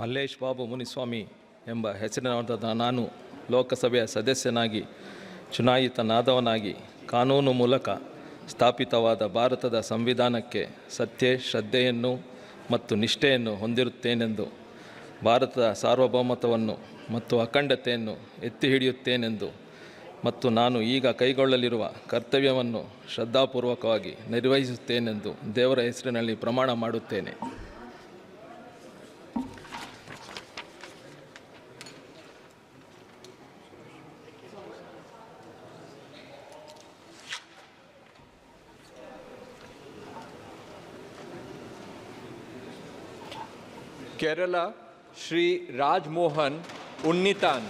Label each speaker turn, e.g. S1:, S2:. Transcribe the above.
S1: ಮಲ್ಲೇಶ್ ಬಾಬು ಮುನಿಸ್ವಾಮಿ ಎಂಬ ಹೆಸರಿನ ನಾನು ಲೋಕಸಭೆಯ ಸದಸ್ಯನಾಗಿ, ಚುನಾಯಿತನಾದವನಾಗಿ, ಕಾನೂನು ಮೂಲಕ ಸ್ಥಾಪಿತವಾದ ಭಾರತದ ಸಂವಿಧಾನಕ್ಕೆ ಸತ್ಯ, ಶ್ರದ್ಧೆಯನ್ನು ಮತ್ತು ನಿಷ್ಠೆಯನ್ನು ಹೊಂದಿರುತ್ತೇನೆಂದು, ಭಾರತದ ಸಾರ್ವಭೌಮತ್ವವನ್ನು ಮತ್ತು ಅಖಂಡತೆಯನ್ನು ಎತ್ತಿ ಹಿಡಿಯುತ್ತೇನೆಂದು ಮತ್ತು ನಾನು ಈಗ ಕೈಗೊಳ್ಳಲಿರುವ ಕರ್ತವ್ಯವನ್ನು ಶ್ರದ್ಧಾಪೂರ್ವಕವಾಗಿ ನಿರ್ವಹಿಸುತ್ತೇನೆಂದು ದೇವರ ಹೆಸರಿನಲ್ಲಿ ಪ್ರಮಾಣ ಮಾಡುತ್ತೇನೆ.
S2: केरला श्री राजमोहन उन्नीतान